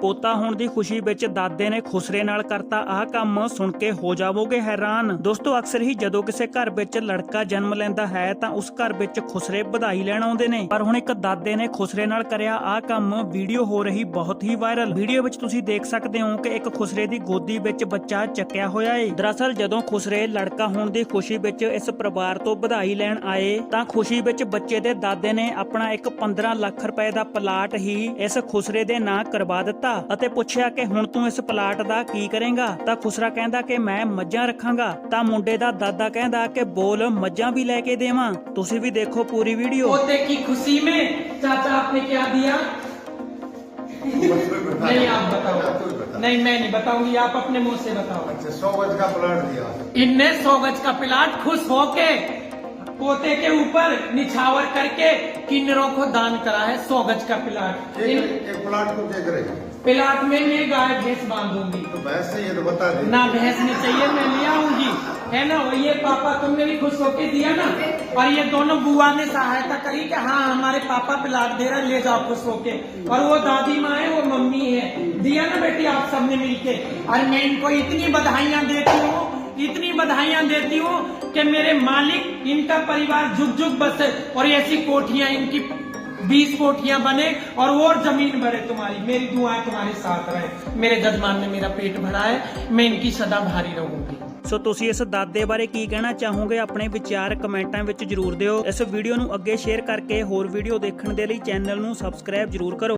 ਪੋਤਾ ਹੋਣ ਦੀ ਖੁਸ਼ੀ ਵਿੱਚ ਦਾਦੇ ਨੇ ਖੁਸਰੇ ਨਾਲ ਕਰਤਾ ਆਹ ਕੰਮ, ਸੁਣ ਕੇ ਹੋ ਜਾਵੋਗੇ ਹੈਰਾਨ। ਦੋਸਤੋ, ਅਕਸਰ ਹੀ ਜਦੋਂ ਕਿਸੇ ਘਰ ਵਿੱਚ ਲੜਕਾ ਜਨਮ ਲੈਂਦਾ ਹੈ, ਤਾਂ ਉਸ ਘਰ ਵਿੱਚ ਖੁਸਰੇ ਵਧਾਈ ਲੈਣ ਆਉਂਦੇ ਨੇ। ਪਰ ਹੁਣ ਇੱਕ ਦਾਦੇ ਨੇ ਖੁਸਰੇ ਨਾਲ ਕਰਿਆ ਆਹ ਕੰਮ, ਵੀਡੀਓ ਹੋ ਰਹੀ ਬਹੁਤ ਹੀ ਵਾਇਰਲ। ਵੀਡੀਓ ਵਿੱਚ ਤੁਸੀਂ ਦੇਖ ਸਕਦੇ ਹੋ ਕਿ ਇੱਕ ਖੁਸਰੇ ਦੀ ਗੋਦੀ ਵਿੱਚ ਬੱਚਾ ਚੱਕਿਆ ਹੋਇਆ ਏ। ਦਰਅਸਲ, ਜਦੋਂ ਖੁਸਰੇ ਲੜਕਾ ਹੋਣ ਦੀ ਖੁਸ਼ੀ ਵਿੱਚ ਇਸ ਪਰਿਵਾਰ ਤੋਂ ਵਧਾਈ ਲੈਣ ਆਏ, ਤਾਂ ਖੁਸ਼ੀ ਵਿੱਚ ਬੱਚੇ ਦੇ ਦਾਦੇ ਨੇ ਆਪਣਾ ਇੱਕ 15 ਲੱਖ ਰੁਪਏ ਦਾ ਪਲਾਟ ਹੀ ਇਸ ਖੁਸਰੇ ਦੇ ਨਾਂ ਕਰਵਾ ਦਿੱਤਾ। ਅਤੇ ਪੁੱਛਿਆ ਕਿ ਹੁਣ ਤੂੰ ਇਸ ਪਲਾਟ ਦਾ ਕੀ ਕਰੇਂਗਾ ਤਾਂ ਖੁਸਰਾ ਕਹਿੰਦਾ ਕਿ ਮੈਂ ਮੱਝਾਂ ਰੱਖਾਂਗਾ ਤਾਂ ਮੁੰਡੇ ਦਾ ਦਾਦਾ ਕਹਿੰਦਾ ਕਿ ਬੋਲ ਮੱਝਾਂ ਵੀ ਲੈ ਕੇ ਦੇਵਾਂ ਤੁਸੀਂ ਵੀ ਦੇਖੋ ਪੂਰੀ ਵੀਡੀਓ पोते की खुशी में चाचा आपने क्या दिया नहीं आप बताओ नहीं मैं नहीं बताऊंगी आप अपने मुंह से बताओ अच्छा सौ गज का प्लाट दिया इनने सौ गज का प्लाट खुश होके पोते के ऊपर निछावर करके किन्नरों को दान करा है सौ गज का प्लाट एक एक प्लाट को क्या करेगा प्लाट में मैं गाय भैंस बांधूँगी। तो भैंस ये तो बता दे। ना भैंस नहीं चाहिए मैं ले आऊँगी। है ना? और ये पापा तुमने भी खुश होके दिया ना? और ये दोनों बुआ ने सहायता करी कि हाँ हमारे पापा प्लाट दे रहे ले जाओ खुश होके। और वो दादी माँ है वो मम्मी है। दिया ना बेटी आप सबने मिलके? और मैं इनको इतनी बधाइयाँ देती हूँ इतनी बधाइयां देती हूँ कि मेरे मालिक इनका परिवार झुक झुक बसे और ऐसी कोठियां इनकी बीस कोठियां बने और और जमीन भरे तुम्हारी मेरी दुआएं तुम्हारे साथ रहे मेरे जजमान ने मेरा पेट भरा है मैं इनकी सदा भारी रहूंगी ਸੋ ਤੁਸੀਂ ਇਸ ਦਾਦੇ ਬਾਰੇ ਕੀ ਕਹਿਣਾ ਚਾਹੋਗੇ ਆਪਣੇ ਵਿਚਾਰ ਕਮੈਂਟਾਂ ਵਿੱਚ ਜਰੂਰ ਦਿਓ ਇਸ ਵੀਡੀਓ ਨੂੰ ਅੱਗੇ ਸ਼ੇਅਰ ਕਰਕੇ ਹੋਰ ਵੀਡੀਓ ਦੇਖਣ ਦੇ ਲਈ ਚੈਨਲ ਨੂੰ ਸਬਸਕ੍ਰਾਈਬ ਜਰੂਰ ਕਰੋ